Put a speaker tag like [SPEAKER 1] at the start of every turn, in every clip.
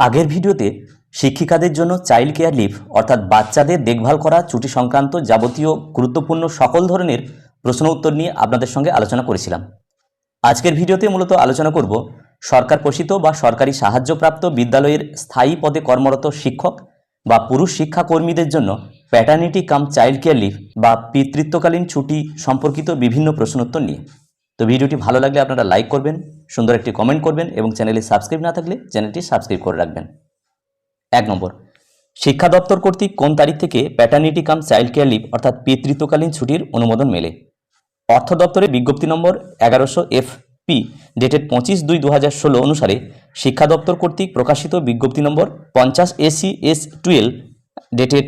[SPEAKER 1] আগের ভিডিওতে শিক্ষিকাদের জন্য চাইল্ড কেয়ার লিভ অর্থাৎ বাচ্চাদের দেখভাল করা ছুটি সংক্রান্ত যাবতীয় গুরুত্বপূর্ণ সকল ধরনের প্রশ্ন উত্তর নিয়ে আপনাদের সঙ্গে আলোচনা করেছিলাম। আজকের ভিডিওতে মূলত আলোচনা করব সরকার পোষিত বা সরকারি সাহায্যপ্রাপ্ত বিদ্যালয়ের স্থায়ী পদে কর্মরত শিক্ষক বা পুরুষ শিক্ষাকর্মীদের জন্য paternity cum child care leave বা পিতৃত্বকালীন ছুটি সম্পর্কিত বিভিন্ন প্রশ্ন উত্তর নিয়ে। তো ভিডিওটি ভালো লাগলে আপনারা লাইক করবেন সুন্দর একটি কমেন্ট করবেন এবং চ্যানেলে সাবস্ক্রাইব না থাকলে চ্যানেলটি সাবস্ক্রাইব করে রাখবেন। এক নম্বর, শিক্ষা দপ্তর কর্তৃক কোন তারিখ থেকে paternity cum child care leave অর্থাৎ পিতৃত্বকালীন ছুটির অনুমোদন মেলে? অর্থ দপ্তরের বিজ্ঞপ্তি নম্বর এগারোশো এফ পি ডেটেড পঁচিশ দুই দু অনুসারে শিক্ষা দপ্তর কর্তৃক প্রকাশিত বিজ্ঞপ্তি নম্বর পঞ্চাশ এসি এস টুয়েলভ ডেটেড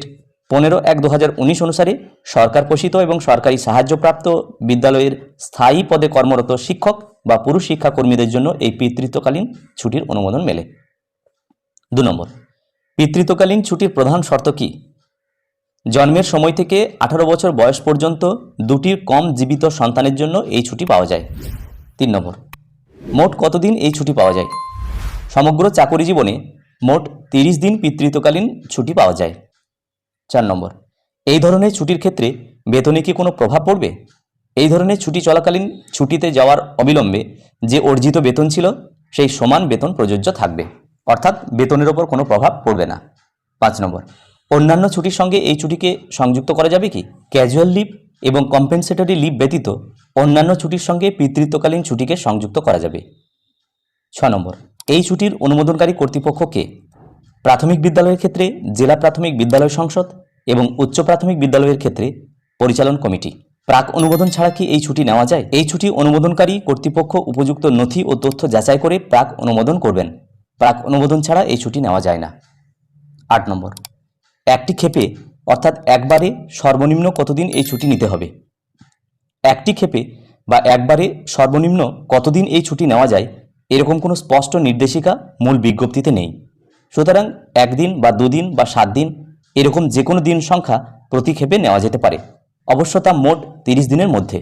[SPEAKER 1] পনেরো এক দু অনুসারে সরকার পোষিত এবং সরকারি সাহায্যপ্রাপ্ত বিদ্যালয়ের স্থায়ী পদে কর্মরত শিক্ষক বা পুরুষ শিক্ষাকর্মীদের জন্য এই পিতৃত্বকালীন ছুটির অনুমোদন মেলে। দু নম্বর, পিতৃত্বকালীন ছুটির প্রধান শর্ত কী? জন্মের সময় থেকে আঠারো বছর বয়স পর্যন্ত দুটির কম জীবিত সন্তানের জন্য এই ছুটি পাওয়া যায়। তিন নম্বর, মোট কতদিন এই ছুটি পাওয়া যায়? সমগ্র চাকরি জীবনে মোট তিরিশ দিন পিতৃত্বকালীন ছুটি পাওয়া যায়। চার নম্বর। এই ধরনের ছুটির ক্ষেত্রে বেতনে কি কোনো প্রভাব পড়বে? এই ধরনের ছুটি চলাকালীন ছুটিতে যাওয়ার অবিলম্বে যে অর্জিত বেতন ছিল, সেই সমান বেতন প্রযোজ্য থাকবে। অর্থাৎ বেতনের ওপর কোনো প্রভাব পড়বে না। পাঁচ নম্বর। অন্যান্য ছুটির সঙ্গে এই ছুটিকে সংযুক্ত করা যাবে কি? ক্যাজুয়াল লিভ এবং কম্পেনসেটরি লিভ ব্যতীত অন্যান্য ছুটির সঙ্গে পিতৃত্বকালীন ছুটিকে সংযুক্ত করা যাবে। ছ নম্বর। এই ছুটির অনুমোদনকারী কর্তৃপক্ষকে প্রাথমিক বিদ্যালয়ের ক্ষেত্রে জেলা প্রাথমিক বিদ্যালয় সংসদ এবং উচ্চ প্রাথমিক বিদ্যালয়ের ক্ষেত্রে পরিচালন কমিটি। প্রাক অনুমোদন ছাড়া কি এই ছুটি নেওয়া যায়? এই ছুটি অনুমোদনকারী কর্তৃপক্ষ উপযুক্ত নথি ও তথ্য যাচাই করে প্রাক অনুমোদন করবেন। প্রাক অনুমোদন ছাড়া এই ছুটি নেওয়া যায় না। আট নম্বর। একটি ক্ষেপে, অর্থাৎ একবারে সর্বনিম্ন কতদিন এই ছুটি নিতে হবে? একটি ক্ষেপে বা একবারে সর্বনিম্ন কতদিন এই ছুটি নেওয়া যায়, এরকম কোনো স্পষ্ট নির্দেশিকা মূল বিজ্ঞপ্তিতে নেই। সুতরাং একদিন বা দুদিন বা সাত দিন এরকম যে কোনো দিন সংখ্যা প্রতিক্ষেপে নেওয়া যেতে পারে। অবশ্য তা মোট তিরিশ দিনের মধ্যে।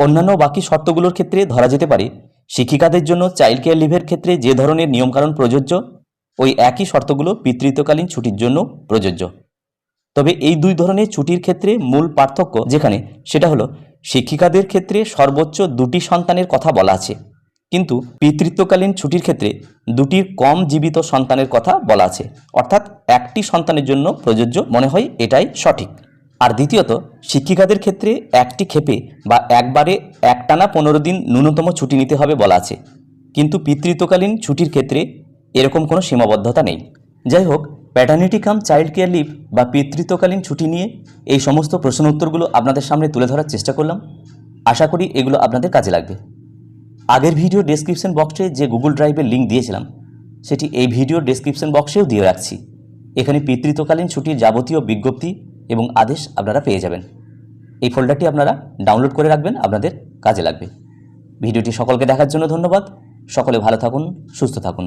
[SPEAKER 1] অন্যান্য বাকি শর্তগুলোর ক্ষেত্রে ধরা যেতে পারে, শিক্ষিকাদের জন্য চাইল্ড কেয়ার লিভের ক্ষেত্রে যে ধরনের নিয়মকানুন প্রযোজ্য, ওই একই শর্তগুলো পিতৃত্বকালীন ছুটির জন্য প্রযোজ্য। তবে এই দুই ধরনের ছুটির ক্ষেত্রে মূল পার্থক্য যেখানে, সেটা হলো, শিক্ষিকাদের ক্ষেত্রে সর্বোচ্চ দুটি সন্তানের কথা বলা আছে। কিন্তু পিতৃত্বকালীন ছুটির ক্ষেত্রে দুটির কম জীবিত সন্তানের কথা বলা আছে। অর্থাৎ একটি সন্তানের জন্য প্রযোজ্য মনে হয় এটাই সঠিক। আর দ্বিতীয়ত, শিক্ষিকাদের ক্ষেত্রে একটি ক্ষেপে বা একবারে একটানা পনেরো দিন ন্যূনতম ছুটি নিতে হবে বলা আছে। কিন্তু পিতৃত্বকালীন ছুটির ক্ষেত্রে এরকম কোনো সীমাবদ্ধতা নেই। যাই হোক paternity cum child care leave বা পিতৃত্বকালীন ছুটি নিয়ে এই সমস্ত প্রশ্ন উত্তরগুলো আপনাদের সামনে তুলে ধরার চেষ্টা করলাম। আশা করি এগুলো আপনাদের কাজে লাগবে। আগের ভিডিও ডেসক্রিপশন বক্সে যে গুগল ড্রাইভের লিঙ্ক দিয়েছিলাম, সেটি এই ভিডিও ডেসক্রিপশন বক্সেও দিয়ে রাখছি। এখানে পিতৃত্বকালীন ছুটির যাবতীয় বিজ্ঞপ্তি এবং আদেশ আপনারা পেয়ে যাবেন। এই ফোল্ডারটি আপনারা ডাউনলোড করে রাখবেন, আপনাদের কাজে লাগবে। ভিডিওটি সকলকে দেখার জন্য ধন্যবাদ। সকলে ভালো থাকুন, সুস্থ থাকুন।